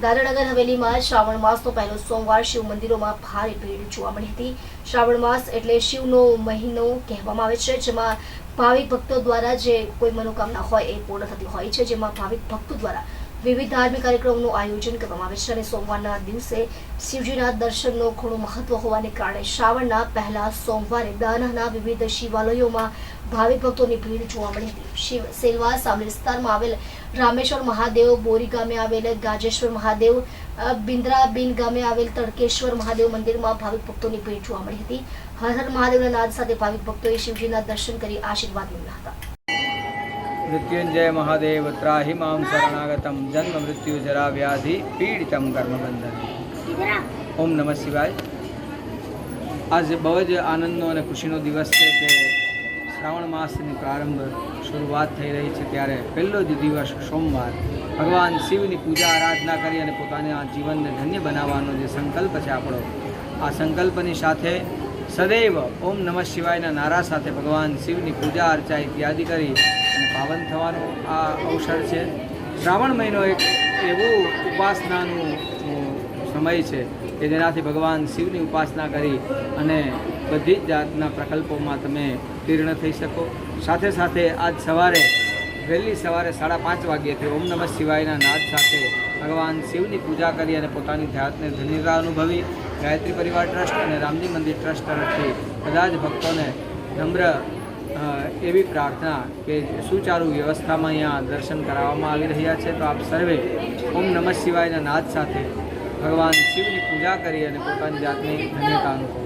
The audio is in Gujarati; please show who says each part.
Speaker 1: દાદરાનગર હવેલીમાં શ્રાવણ માસનો પહેલો સોમવાર શિવ મંદિરોમાં ભારે ભીડ જોવા મળી હતી. શ્રાવણ માસ એટલે શિવનો મહિનો કહેવામાં આવે છે, જેમાં ભાવિક ભક્તો દ્વારા જે કોઈ મનોકામના હોય એ પૂર્ણ થતી હોય છે, જેમાં ભાવિક ભક્તો દ્વારા વિવિધ ધાર્મિક કાર્યક્રમોનું આયોજન કરવામાં આવે છે અને સોમવારના દિવસે શિવજીના દર્શનનો ઘણું મહત્વ હોવાને કારણે શ્રાવણના પહેલા સોમવારે દાનહના વિવિધ શિવાલયોમાં ભાવિક ભક્તોની ભીડ જોવા મળી હતી. શિવ સેલવા સામલી વિસ્તારમાં આવેલ રામેશ્વર મહાદેવ, બોરી ગામે આવેલ ગાજેશ્વર મહાદેવ બિંદ્રાબીન ગામે આવેલ તડકેશ્વર મહાદેવ મંદિરમાં ભાવિક ભક્તોની ભીડ જોવા મળી હતી. હર હર મહાદેવના નાદ સાથે ભાવિક ભક્તોએ શિવજીના દર્શન કરી આશીર્વાદ મેળવ્યા હતા.
Speaker 2: મૃત્યુંજય મહાદેવ ત્રાહિ મામ શરણાગતમ જન્મ મૃત્યુ જરા વ્યાધિ પીડિતમ કર્મબંધન ઓમ નમઃ શિવાય આજે બહુ જ આનંદનો અને ખુશીનો દિવસ છે કે શ્રાવણ માસની પ્રારંભ શરૂઆત થઈ રહી છે ત્યારે પહેલો જ દિવસ સોમવાર ભગવાન શિવની પૂજા આરાધના કરી અને પોતાના જીવનને ધન્ય બનાવવાનો જે સંકલ્પ છે આપણો આ સંકલ્પની સાથે સદૈવ ઓમ નમઃ શિવાયના નારા સાથે ભગવાન શિવની પૂજા અર્ચા ઇત્યાદિ કરી અને પાવન થવાનો આ અવસર છે. શ્રાવણ મહિનો એક એવું ઉપાસનાનું સમય છે કે જેનાથી ભગવાન શિવની ઉપાસના કરી અને બધી જ જાતના પ્રકલ્પોમાં તમે તીર્ણ થઈ શકો. સાથે સાથે આજ સવારે, વહેલી સવારે સાડા પાંચ વાગ્યેથી ઓમ નમઃ શિવાયના નાદ સાથે ભગવાન શિવની પૂજા કરી અને પોતાની જાતને ધન્યતા અનુભવી. ગાયત્રી પરિવાર ટ્રસ્ટ અને રામજી મંદિર ટ્રસ્ટ તરફથી બધા જ ભક્તોને નમ્ર એવી પ્રાર્થના કે સુચારુ વ્યવસ્થામાં અહીંયા દર્શન કરાવવામાં આવી રહ્યા છે. તો આપ સર્વે ઓમ નમઃ શિવાયના નાદ સાથે ભગવાન શિવની પૂજા કરી અને પોતાની જાતની ધન્યતા અનુભવો.